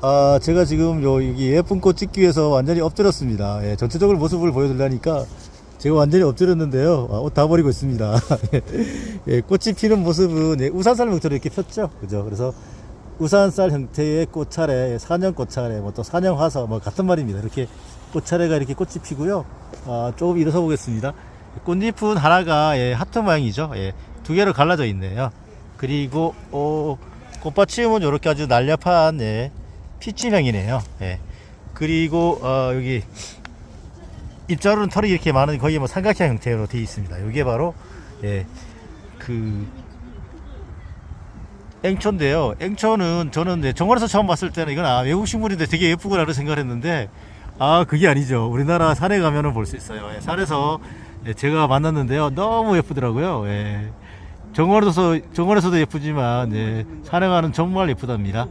아, 제가 지금 요, 여기 예쁜 꽃 찍기 위해서 완전히 엎드렸습니다. 예, 전체적으로 모습을 보여드리려니까 제가 완전히 엎드렸는데요. 아, 옷다 버리고 있습니다. 예, 꽃이 피는 모습은 예, 우산살 형태로 이렇게 폈죠. 그죠? 그래서 우산살 형태의 꽃차례, 사냥 꽃차례, 뭐또 사냥 화서, 뭐 같은 말입니다. 이렇게 꽃차례가 이렇게 꽃이 피고요. 아, 조금 일어서 보겠습니다. 꽃잎은 하나가 예, 하트 모양이죠. 예, 두 개로 갈라져 있네요. 그리고 어, 꽃받침은 이렇게 아주 날렵한 예, 피치형이네요. 예. 그리고 어, 여기 입자루는 털이 이렇게 많은 거의 뭐 삼각형 형태로 되어 있습니다. 이게 바로 예, 그 앵초인데요. 앵초는 저는 네, 정원에서 처음 봤을 때는 이건 아, 외국 식물인데 되게 예쁘구나 이런 생각을 했는데 아 그게 아니죠. 우리나라 산에 가면은 볼 수 있어요. 예, 산에서 예, 제가 만났는데요. 너무 예쁘더라고요. 예. 정원에서 정원에서도 예쁘지만 예, 산에 가는 정말 예쁘답니다.